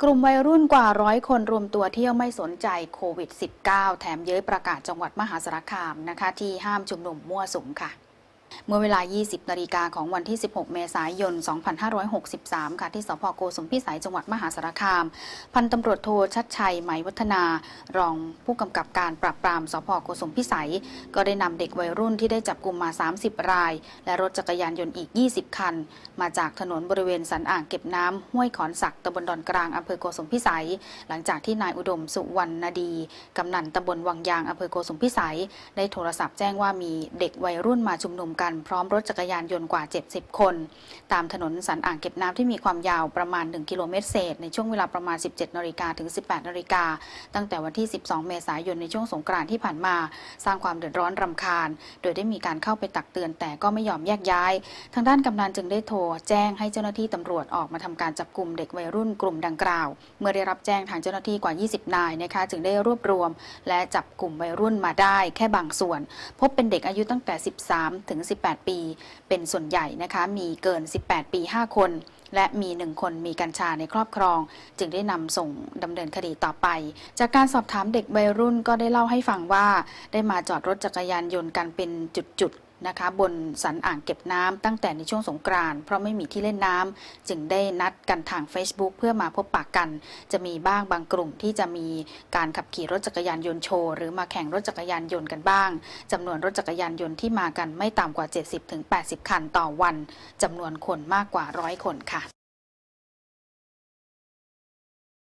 กลุ่มวัยรุ่นกว่าร้อยคนรวมตัวเที่ยวไม่สนใจโควิด -19 แถมเย้ยประกาศจังหวัดมหาสารคามนะคะ ที่ห้ามชุมนุมมั่วสุมค่ะ เมื่อเวลา 20 นาฬิกาของวันที่ 16 เมษายน 2563 ค่ะ ที่สพโกสุมพิสัยจังหวัดมหาสารคาม พันตำรวจโทชัดชัยไหมวัฒนา รองผู้กำกับการปราบปรามสพโกสุมพิสัย ก็ได้นำเด็กวัยรุ่นที่ได้จับกลุ่มมา 30 ราย และรถจักรยานยนต์อีก 20 คัน มาจากถนนบริเวณสันอ่างเก็บน้ำห้วยขอนสักตำบลดอนกลางอำเภอโกสุมพิสัย หลังจากที่นายอุดมสุวรรณดี กำนันตำบลวังยางอำเภอโกสุมพิสัย ได้โทรศัพท์แจ้งว่ามีเด็กวัยรุ่นมาชุมนุมกันพร้อมรถจักรยานยนต์กว่า 70 คน ตามถนนสันอ่างเก็บน้ำที่มีความยาวประมาณ 1 กิโลเมตรเศษ ในช่วงเวลาประมาณ 17นาฬิกาถึง 18นาฬิกาตั้งแต่วันที่ 12 เมษายนในช่วงสงกรานต์ที่ผ่านมา สร้างความเดือดร้อนรำคาญ โดยได้มีการเข้าไปตักเตือนแต่ก็ไม่ยอมแยกย้าย ทางด้านกำนันจึงได้โทรแจ้งให้เจ้าหน้าที่ตำรวจออกมาทำการจับกลุ่มเด็กวัยรุ่นกลุ่มดังกล่าว เมื่อได้รับแจ้งทางเจ้าหน้าที่กว่า 20 นายนะคะจึงได้รวบรวม และจับกลุ่มวัยรุ่นมาได้แค่บางส่วน พบเป็นเด็กอายุตั้งแต่ 13 ถึง18 ปี เป็นส่วนใหญ่นะคะมีเกิน 18 ปี 5 คน และมี 1 คนมีกัญชาในครอบครอง จึงได้นำส่งดำเนินคดีต่อไป จากการสอบถามเด็กวัยรุ่นก็ได้เล่าให้ฟังว่า ได้มาจอดรถจักรยานยนต์กันเป็นจุดๆ นะคะบนสันอ่างเก็บน้ำตั้งแต่ในช่วงสงกรานต์เพราะไม่มีที่เล่นน้ำจึงได้นัดกันทาง Facebook เพื่อมาพบปะกัน จะมีบ้างบางกลุ่มที่จะมีการขับขี่รถจักรยานยนต์โชว์ หรือมาแข่งรถจักรยานยนต์กันบ้างจำนวนรถจักรยานยนต์ที่มากันไม่ต่ำกว่า 70-80 คันต่อวันจำนวนคนมากกว่าร้อยคนค่ะ